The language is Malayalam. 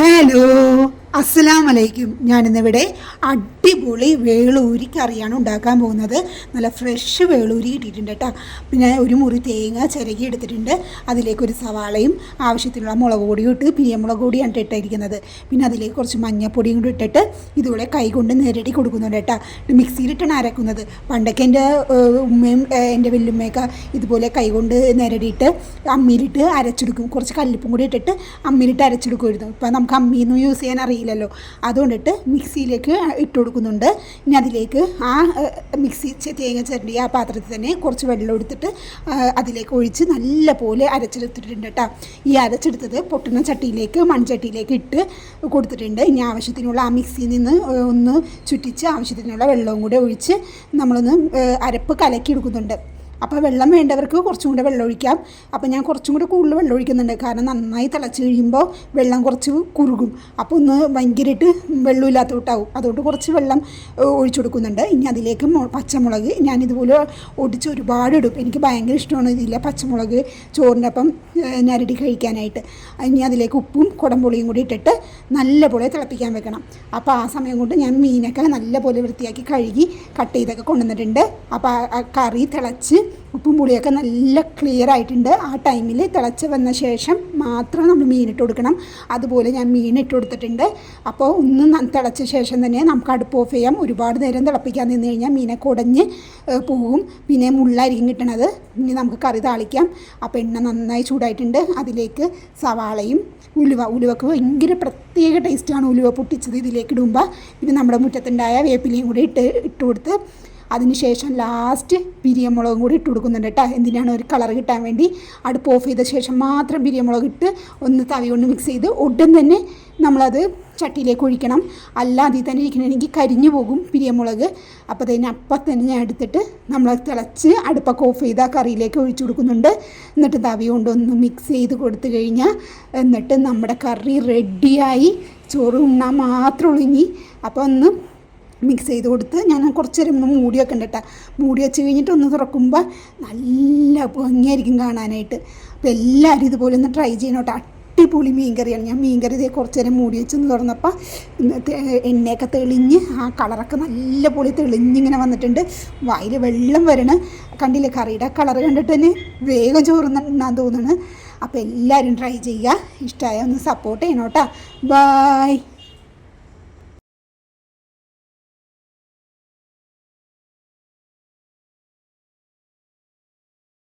hello. അസ്സലാം വലൈക്കും ഞാനിന്നിവിടെ അടിപൊളി വേളൂരി കറിയാണ് ഉണ്ടാക്കാൻ പോകുന്നത്. നല്ല ഫ്രഷ് വേളൂരി കിട്ടിയിട്ടുണ്ട് കേട്ടോ. പിന്നെ ഒരു മുറി തേങ്ങ ചിരകി എടുത്തിട്ടുണ്ട്. അതിലേക്ക് ഒരു സവാളയും ആവശ്യത്തിനുള്ള മുളക് പൊടിയും ഇട്ട് പിരിയമുളക് പൊടിയാണ് ഇട്ടിരിക്കുന്നത്. പിന്നെ അതിലേക്ക് കുറച്ച് മഞ്ഞപ്പൊടിയും കൂടി ഇട്ടിട്ട് ഇതുപോലെ കൈകൊണ്ട് നേരടി കൊടുക്കുന്നുണ്ട് കേട്ടോ. മിക്സിയിലിട്ടാണ് അരക്കുന്നത്. പണ്ടൊക്കെ എന്റെ ഉമ്മയും എന്റെ വല്യമ്മയൊക്കെ ഇതുപോലെ കൈകൊണ്ട് നേരടിയിട്ട് അമ്മിയിലിട്ട് അരച്ചെടുക്കും. കുറച്ച് കല്ലിപ്പും കൂടി ഇട്ടിട്ട് അമ്മിയിലിട്ട് അരച്ചെടുക്കുമായിരുന്നു. ഇപ്പം നമുക്ക് അമ്മിയിൽ നിന്നും യൂസ് ചെയ്യാൻ അറിയില്ലല്ലോ അതുകൊണ്ടിട്ട് മിക്സിയിലേക്ക് ഇട്ട് കൊടുക്കുന്നുണ്ട്. ഇനി അതിലേക്ക് ആ മിക്സി തേങ്ങ ചിരണ്ടി ആ പാത്രത്തിൽ തന്നെ കുറച്ച് വെള്ളം എടുത്തിട്ട് അതിലേക്ക് ഒഴിച്ച് നല്ല പോലെ അരച്ചെടുത്തിട്ടുണ്ട് കേട്ടോ. ഈ അരച്ചെടുത്തത് പൊട്ടുന്ന ചട്ടിയിലേക്ക് മൺചട്ടിയിലേക്ക് ഇട്ട് കൊടുത്തിട്ടുണ്ട്. ഇനി ആവശ്യത്തിനുള്ള ആ മിക്സിയിൽ നിന്ന് ഒന്ന് ചുറ്റിച്ച് ആവശ്യത്തിനുള്ള വെള്ളവും കൂടെ ഒഴിച്ച് നമ്മളൊന്ന് അരപ്പ് കലക്കി എടുക്കുന്നുണ്ട് അപ്പോൾ വെള്ളം വേണ്ടവർക്ക് കുറച്ചും കൂടെ വെള്ളം ഒഴിക്കാം. അപ്പോൾ ഞാൻ കുറച്ചും കൂടെ കൂടുതൽ വെള്ളം ഒഴിക്കുന്നുണ്ട്. കാരണം നന്നായി തിളച്ച് കഴിയുമ്പോൾ വെള്ളം കുറച്ച് കുറുകും. അപ്പോൾ ഒന്ന് ഭയങ്കരമായിട്ട് വെള്ളമില്ലാത്ത കൂട്ടാവും. അതുകൊണ്ട് കുറച്ച് വെള്ളം ഒഴിച്ചു കൊടുക്കുന്നുണ്ട്. ഇനി അതിലേക്ക് പച്ചമുളക് ഞാൻ ഇതുപോലെ ഒടിച്ച് ഒരുപാട് ഇടും. എനിക്ക് ഭയങ്കര ഇഷ്ടമാണ് ഇതിലെ പച്ചമുളക് ചോറിനൊപ്പം ഞരടി കഴിക്കാനായിട്ട്. ഇനി അതിലേക്ക് ഉപ്പും കുടംപുളിയും കൂടി ഇട്ടിട്ട് നല്ലപോലെ തിളപ്പിക്കാൻ വെക്കണം. അപ്പോൾ ആ സമയം കൊണ്ട് ഞാൻ മീനൊക്കെ നല്ലപോലെ വൃത്തിയാക്കി കഴുകി കട്ട് ചെയ്തൊക്കെ കൊണ്ടുവന്നിട്ടുണ്ട്. അപ്പോൾ കറി തിളച്ച് ഉപ്പും പുളിയൊക്കെ നല്ല ക്ലിയർ ആയിട്ടുണ്ട്. ആ ടൈമിൽ തിളച്ച് വന്ന ശേഷം മാത്രം നമ്മൾ മീനിട്ട് കൊടുക്കണം. അതുപോലെ ഞാൻ മീനിട്ട് കൊടുത്തിട്ടുണ്ട്. അപ്പോൾ ഒന്ന് തിളച്ച ശേഷം തന്നെ നമുക്ക് അടുപ്പ് ഓഫ് ചെയ്യാം. ഒരുപാട് നേരം തിളപ്പിക്കാൻ നിന്ന് കഴിഞ്ഞാൽ മീനെ ഉടഞ്ഞ് പോകും പോവും. പിന്നെ മുള്ളായിരിക്കും കിട്ടണത്. ഇനി നമുക്ക് കറി താളിക്കാം. അപ്പോൾ എണ്ണ നന്നായി ചൂടായിട്ടുണ്ട്. അതിലേക്ക് സവാളയും ഉലുവ ഉലുവക്ക് ഭയങ്കര പ്രത്യേക ടേസ്റ്റാണ് ഉലുവ പൊട്ടിച്ചത് ഇതിലേക്ക് ഇടുമ്പോൾ പിന്നെ നമ്മുടെ മുറ്റത്തുണ്ടായ വേപ്പിലയും കൂടി ഇട്ട് ഇട്ട് കൊടുത്ത് അതിനുശേഷം ലാസ്റ്റ് പിരിയമുളകും കൂടി ഇട്ട് കൊടുക്കുന്നുണ്ട് കേട്ടോ. എന്തിനാണ് ഒരു കളർ കിട്ടാൻ വേണ്ടി? അടുപ്പ് ഓഫ് ചെയ്ത ശേഷം മാത്രം പിരിയമുളക് ഇട്ട് ഒന്ന് തവി കൊണ്ട് മിക്സ് ചെയ്ത് ഉടൻ തന്നെ നമ്മളത് ചട്ടിയിലേക്ക് ഒഴിക്കണം. അല്ലാതെ തന്നെ ഇരിക്കണമെങ്കിൽ കരിഞ്ഞു പോകും പിരിയമുളക്. അപ്പോൾ തന്നെ അപ്പം തന്നെ ഞാൻ എടുത്തിട്ട് നമ്മൾ തിളച്ച് അടുപ്പൊക്കെ ഓഫ് ചെയ്ത് ആ കറിയിലേക്ക് ഒഴിച്ചു കൊടുക്കുന്നുണ്ട്. എന്നിട്ട് തവി കൊണ്ടൊന്ന് മിക്സ് ചെയ്ത് കൊടുത്തു കഴിഞ്ഞാൽ എന്നിട്ട് നമ്മുടെ കറി റെഡിയായി ചോറ് ഉണ്ണാൻ മാത്രം ഇനി. അപ്പോൾ ഒന്ന് മിക്സ് ചെയ്ത് കൊടുത്ത് ഞാൻ കുറച്ച് നേരം ഒന്ന് മൂടി കേട്ടോ. മൂടി വെച്ച് കഴിഞ്ഞിട്ട് ഒന്ന് തുറക്കുമ്പോൾ നല്ല ഭംഗിയായിരിക്കും കാണാനായിട്ട്. അപ്പോൾ എല്ലാവരും ഇതുപോലെ ഒന്ന് ട്രൈ ചെയ്യണം കേട്ടോ അടിപൊളി മീൻകറിയാണ്. ഞാൻ മീൻകറി ഇതേ കുറച്ച് നേരം മൂടി വെച്ചൊന്ന് തുറന്നപ്പോൾ എണ്ണയൊക്കെ തെളിഞ്ഞ് ആ കളറൊക്കെ നല്ല പൊളി തെളിഞ്ഞിങ്ങനെ വന്നിട്ടുണ്ട്. വായിൽ വെള്ളം വരണ കണ്ടില്ലേ? കറിയുടെ കളർ കണ്ടിട്ട് തന്നെ വേഗം ചോറുന്നാൻ തോന്നുന്നു. അപ്പോൾ എല്ലാവരും ട്രൈ ചെയ്യുക. ഇഷ്ടമായ ഒന്ന് സപ്പോർട്ട് ചെയ്യണം കേട്ടോ ബായ്